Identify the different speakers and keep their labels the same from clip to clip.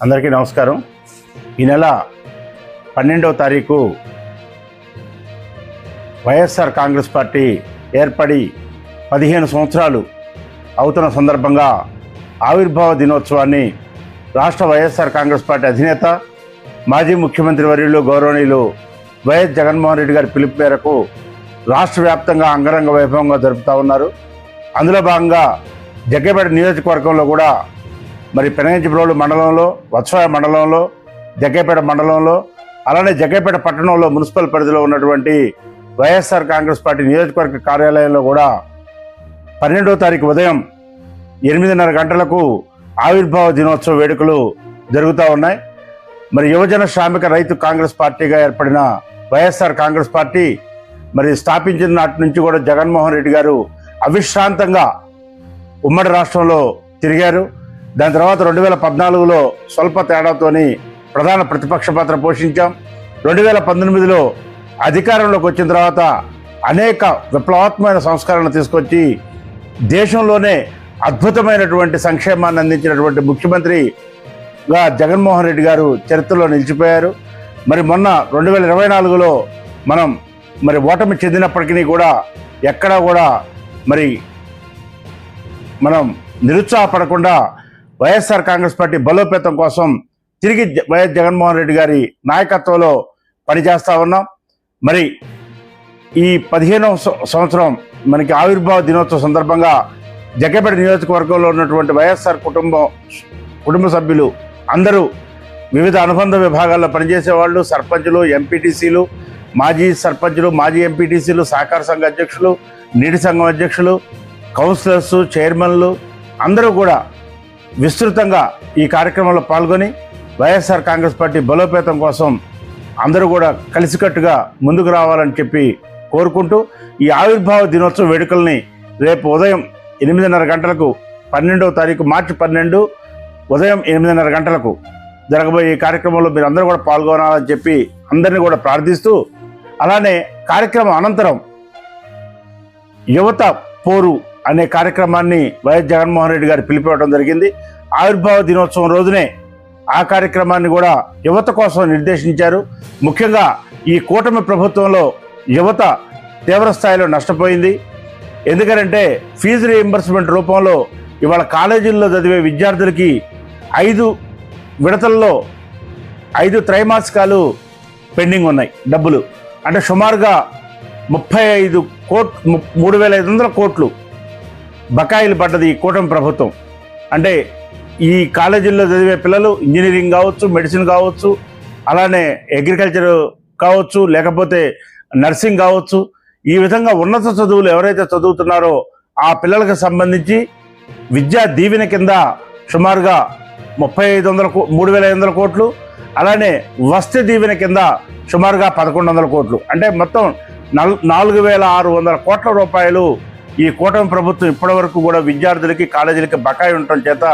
Speaker 1: అందరికీ నమస్కారం. ఈ నెల పన్నెండవ తారీఖు వైఎస్ఆర్ కాంగ్రెస్ పార్టీ ఏర్పడి పదిహేను సంవత్సరాలు అవుతున్న సందర్భంగా ఆవిర్భావ దినోత్సవాన్ని రాష్ట్ర వైఎస్ఆర్ కాంగ్రెస్ పార్టీ అధినేత మాజీ ముఖ్యమంత్రి వర్యులు గౌరవనీయులు వైఎస్ జగన్మోహన్ రెడ్డి గారి పిలుపు మేరకు రాష్ట్ర వ్యాప్తంగా అంగరంగ వైభవంగా జరుపుతూ ఉన్నారు. అందులో భాగంగా జగ్గపేట నియోజకవర్గంలో కూడా మరి పెనగంచిప్రోలు మండలంలో వత్సవాయ మండలంలో జగ్గేపేట మండలంలో అలానే జగ్గేపేట పట్టణంలో మున్సిపల్ పరిధిలో ఉన్నటువంటి వైఎస్ఆర్ కాంగ్రెస్ పార్టీ నియోజకవర్గ కార్యాలయంలో కూడా పన్నెండవ తారీఖు ఉదయం ఎనిమిదిన్నర గంటలకు ఆవిర్భావ దినోత్సవ వేడుకలు జరుగుతూ ఉన్నాయి. మరి యువజన శ్రామిక రైతు కాంగ్రెస్ పార్టీగా ఏర్పడిన వైఎస్ఆర్ కాంగ్రెస్ పార్టీ మరి స్థాపించిన నాటి నుంచి కూడా జగన్మోహన్ రెడ్డి గారు అవిశ్రాంతంగా ఉమ్మడి రాష్ట్రంలో తిరిగారు. దాని తర్వాత రెండు వేల పద్నాలుగులో స్వల్ప తేడాతోని ప్రధాన ప్రతిపక్ష పాత్ర పోషించాం. రెండు వేల పంతొమ్మిదిలో అధికారంలోకి వచ్చిన తర్వాత అనేక విప్లవాత్మమైన సంస్కరణలు తీసుకొచ్చి దేశంలోనే అద్భుతమైనటువంటి సంక్షేమాన్ని అందించినటువంటి ముఖ్యమంత్రిగా జగన్మోహన్ రెడ్డి గారు చరిత్రలో నిలిచిపోయారు. మరి మొన్న రెండు వేల ఇరవై నాలుగులో మనం మరి ఓటమి చెందినప్పటికీ కూడా ఎక్కడా కూడా మరి మనం నిరుత్సాహపడకుండా వైఎస్ఆర్ కాంగ్రెస్ పార్టీ బలోపేతం కోసం తిరిగి వైఎస్ జగన్మోహన్ రెడ్డి గారి నాయకత్వంలో పనిచేస్తా ఉన్నాం. మరి ఈ పదిహేనవ సంవత్సరం మనకి ఆవిర్భావ దినోత్సవ సందర్భంగా జగ్గపేట నియోజకవర్గంలో ఉన్నటువంటి వైఎస్ఆర్ కుటుంబం కుటుంబ సభ్యులు అందరూ వివిధ అనుబంధ విభాగాల్లో పనిచేసే వాళ్ళు సర్పంచులు ఎంపీటీసీలు మాజీ సర్పంచులు మాజీ ఎంపీటీసీలు సహకార సంఘ అధ్యక్షులు నీటి సంఘం అధ్యక్షులు కౌన్సిలర్స్ చైర్మన్లు అందరూ కూడా విస్తృతంగా ఈ కార్యక్రమంలో పాల్గొని వైఎస్ఆర్ కాంగ్రెస్ పార్టీ బలోపేతం కోసం అందరూ కూడా కలిసికట్టుగా ముందుకు రావాలని చెప్పి కోరుకుంటూ ఈ ఆవిర్భావ దినోత్సవ వేడుకల్ని రేపు ఉదయం ఎనిమిదిన్నర గంటలకు పన్నెండవ తారీఖు మార్చి పన్నెండు ఉదయం ఎనిమిదిన్నర గంటలకు జరగబోయే ఈ కార్యక్రమంలో మీరు అందరూ కూడా పాల్గొనాలని చెప్పి అందరినీ కూడా ప్రార్థిస్తూ అలానే కార్యక్రమం అనంతరం యువత పోరు అనే కార్యక్రమాన్ని వైఎస్ జగన్మోహన్ రెడ్డి గారు పిలిపివ్వడం జరిగింది. ఆవిర్భావ దినోత్సవం రోజునే ఆ కార్యక్రమాన్ని కూడా యువత కోసం నిర్దేశించారు. ముఖ్యంగా ఈ కూటమి ప్రభుత్వంలో యువత తీవ్రస్థాయిలో నష్టపోయింది. ఎందుకంటే ఫీజు రీఎంబర్స్మెంట్ రూపంలో ఇవాళ కాలేజీల్లో చదివే విద్యార్థులకి ఐదు విడతల్లో ఐదు త్రైమాసికాలు పెండింగ్ ఉన్నాయి డబ్బులు. అంటే సుమారుగా ముప్పై ఐదు కోట్ మూడు వేల ఐదు వందల కోట్లు బకాయిలు పడ్డది ఈ కూటమి ప్రభుత్వం. అంటే ఈ కాలేజీల్లో చదివే పిల్లలు ఇంజనీరింగ్ కావచ్చు మెడిసిన్ కావచ్చు అలానే అగ్రికల్చర్ కావచ్చు లేకపోతే నర్సింగ్ కావచ్చు. ఈ విధంగా ఉన్నత చదువులు ఎవరైతే చదువుతున్నారో ఆ పిల్లలకు సంబంధించి విద్యా దీవెన కింద సుమారుగా ముప్పై ఐదు వందల మూడు వేల ఐదు వందల కోట్లు అలానే వస్తు దీవెన కింద సుమారుగా పదకొండు వందల కోట్లు. అంటే మొత్తం నల్ నాలుగు వేల ఆరు వందల కోట్ల రూపాయలు ఈ కూటమి ప్రభుత్వం ఇప్పటి వరకు కూడా విద్యార్థులకి కాలేజీలకి బకాయి ఉండటం చేత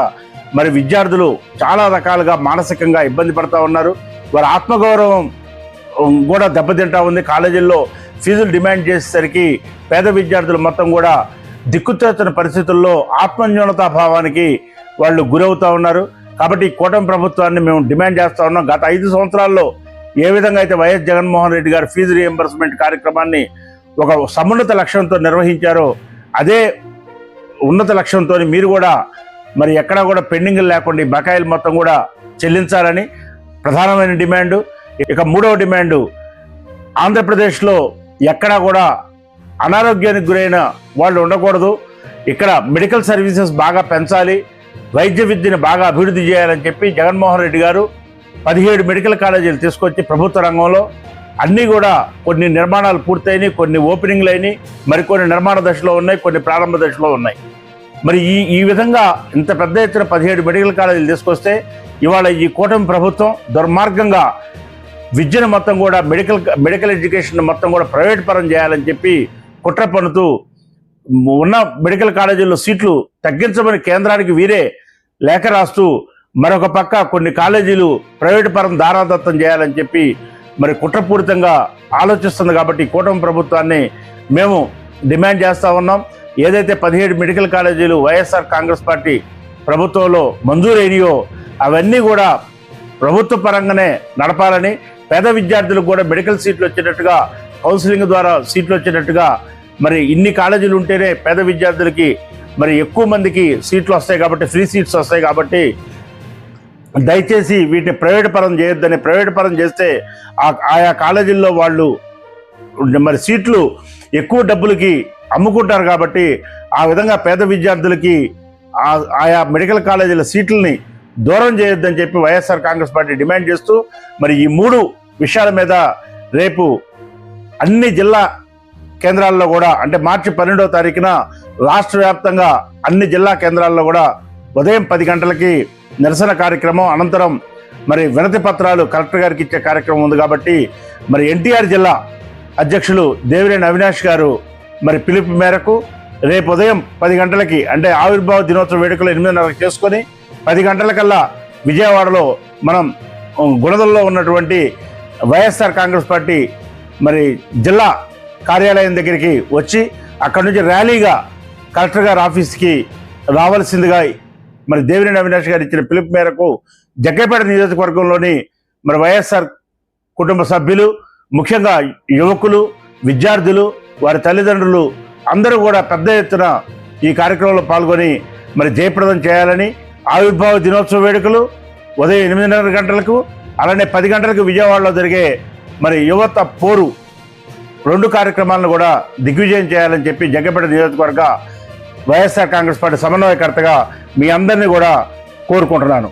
Speaker 1: మరి విద్యార్థులు చాలా రకాలుగా మానసికంగా ఇబ్బంది పడతా ఉన్నారు. వారి ఆత్మగౌరవం కూడా దెబ్బతింటా ఉంది. కాలేజీల్లో ఫీజులు డిమాండ్ చేసేసరికి పేద విద్యార్థులు మొత్తం కూడా దిక్కుతోచిన పరిస్థితుల్లో ఆత్మన్యూనతా భావానికి వాళ్ళు గురవుతూ ఉన్నారు. కాబట్టి ఈ కూటమి ప్రభుత్వాన్ని మేము డిమాండ్ చేస్తూ ఉన్నాం. గత ఐదు సంవత్సరాల్లో ఏ విధంగా అయితే వైఎస్ జగన్మోహన్ రెడ్డి గారు ఫీజు రియంబర్స్మెంట్ కార్యక్రమాన్ని ఒక సమున్నత లక్ష్యంతో నిర్వహించారో అదే ఉన్నత లక్ష్యంతో మీరు కూడా మరి ఎక్కడా కూడా పెండింగ్ లేకుండా బకాయిలు మొత్తం కూడా చెల్లించాలని ప్రధానమైన డిమాండు. ఇక మూడవ డిమాండు ఆంధ్రప్రదేశ్లో ఎక్కడా కూడా అనారోగ్యానికి గురైన వాళ్ళు ఉండకూడదు. ఇక్కడ మెడికల్ సర్వీసెస్ బాగా పెంచాలి. వైద్య విద్యను బాగా అభివృద్ధి చేయాలని చెప్పి జగన్మోహన్ రెడ్డి గారు పదిహేడు మెడికల్ కాలేజీలు తీసుకొచ్చి ప్రభుత్వ రంగంలో అన్నీ కూడా కొన్ని నిర్మాణాలు పూర్తయినాయి కొన్ని ఓపెనింగ్లు అయినాయి మరికొన్ని నిర్మాణ దశలో ఉన్నాయి కొన్ని ప్రారంభ దశలో ఉన్నాయి. మరి ఈ ఈ విధంగా ఇంత పెద్ద ఎత్తున పదిహేడు మెడికల్ కాలేజీలు తీసుకొస్తే ఇవాళ ఈ కూటమి ప్రభుత్వం దుర్మార్గంగా విద్యను మొత్తం కూడా మెడికల్ మెడికల్ ఎడ్యుకేషన్ మొత్తం కూడా ప్రైవేట్ పరం చేయాలని చెప్పి కుట్ర పన్నుతూ ఉన్న మెడికల్ కాలేజీల్లో సీట్లు తగ్గించమని కేంద్రానికి వీరే లేఖ రాస్తూ మరొక పక్క కొన్ని కాలేజీలు ప్రైవేట్ పరం దారాదత్తం చేయాలని చెప్పి మరి కుట్రపూరితంగా ఆలోచిస్తుంది కాబట్టి కూటమి ప్రభుత్వాన్ని మేము డిమాండ్ చేస్తూ ఉన్నాం. ఏదైతే పదిహేడు మెడికల్ కాలేజీలు వైఎస్ఆర్ కాంగ్రెస్ పార్టీ ప్రభుత్వంలో మంజూరైనయో అవన్నీ కూడా ప్రభుత్వ పరంగానే నడపాలని పేద విద్యార్థులకు కూడా మెడికల్ సీట్లు వచ్చేటట్టుగా కౌన్సిలింగ్ ద్వారా సీట్లు వచ్చేటట్టుగా మరి ఇన్ని కాలేజీలు ఉంటేనే పేద విద్యార్థులకి మరి ఎక్కువ మందికి సీట్లు వస్తాయి కాబట్టి ఫ్రీ సీట్స్ వస్తాయి కాబట్టి దయచేసి వీటిని ప్రైవేట్ పరం చేయొద్దని ప్రైవేట్ పరం చేస్తే ఆ- ఆయా కాలేజీల్లో వాళ్ళు మరి సీట్లు ఎక్కువ డబ్బులకి అమ్ముకుంటారు కాబట్టి ఆ విధంగా పేద విద్యార్థులకి ఆ- ఆయా మెడికల్ కాలేజీల సీట్లని దూరం చేయొద్దని చెప్పి వైఎస్ఆర్ కాంగ్రెస్ పార్టీ డిమాండ్ చేస్తూ మరి ఈ మూడు విషయాల మీద రేపు అన్ని జిల్లా కేంద్రాల్లో కూడా అంటే మార్చి పన్నెండవ తారీఖున రాష్ట్ర వ్యాప్తంగా అన్ని జిల్లా కేంద్రాల్లో కూడా ఉదయం పది గంటలకి నిరసన కార్యక్రమం అనంతరం మరి వినతి పత్రాలు కలెక్టర్ గారికి ఇచ్చే కార్యక్రమం ఉంది కాబట్టి మరి ఎన్టీఆర్ జిల్లా అధ్యక్షులు దేవినేని అవినాష్ గారు మరి పిలుపు మేరకు రేపు ఉదయం పది గంటలకి అంటే ఆవిర్భావ దినోత్సవ వేడుకలు ఎనిమిదిన్నరకు చేసుకొని పది గంటలకల్లా విజయవాడలో మనం గుణదల్లో ఉన్నటువంటి వైఎస్ఆర్ కాంగ్రెస్ పార్టీ మరి జిల్లా కార్యాలయం దగ్గరికి వచ్చి అక్కడి నుంచి ర్యాలీగా కలెక్టర్ గారి ఆఫీస్కి రావాల్సిందిగా మరి దేవినేని అవినాష్ గారు ఇచ్చిన పిలుపు మేరకు జగ్గపేట నియోజకవర్గంలోని మరి వైఎస్ఆర్ కుటుంబ సభ్యులు ముఖ్యంగా యువకులు విద్యార్థులు వారి తల్లిదండ్రులు అందరూ కూడా పెద్ద ఎత్తున ఈ కార్యక్రమంలో పాల్గొని మరి జయప్రదం చేయాలని ఆవిర్భావ దినోత్సవ వేడుకలు ఉదయం ఎనిమిదిన్నర గంటలకు అలానే పది గంటలకు విజయవాడలో జరిగే మరి యువత పోరు రెండు కార్యక్రమాలను కూడా దిగ్విజయం చేయాలని చెప్పి జగ్గపేట నియోజకవర్గ వైఎస్ఆర్ కాంగ్రెస్ పార్టీ సమన్వయకర్తగా మీ అందరినీ కూడా కోరుకుంటున్నాను.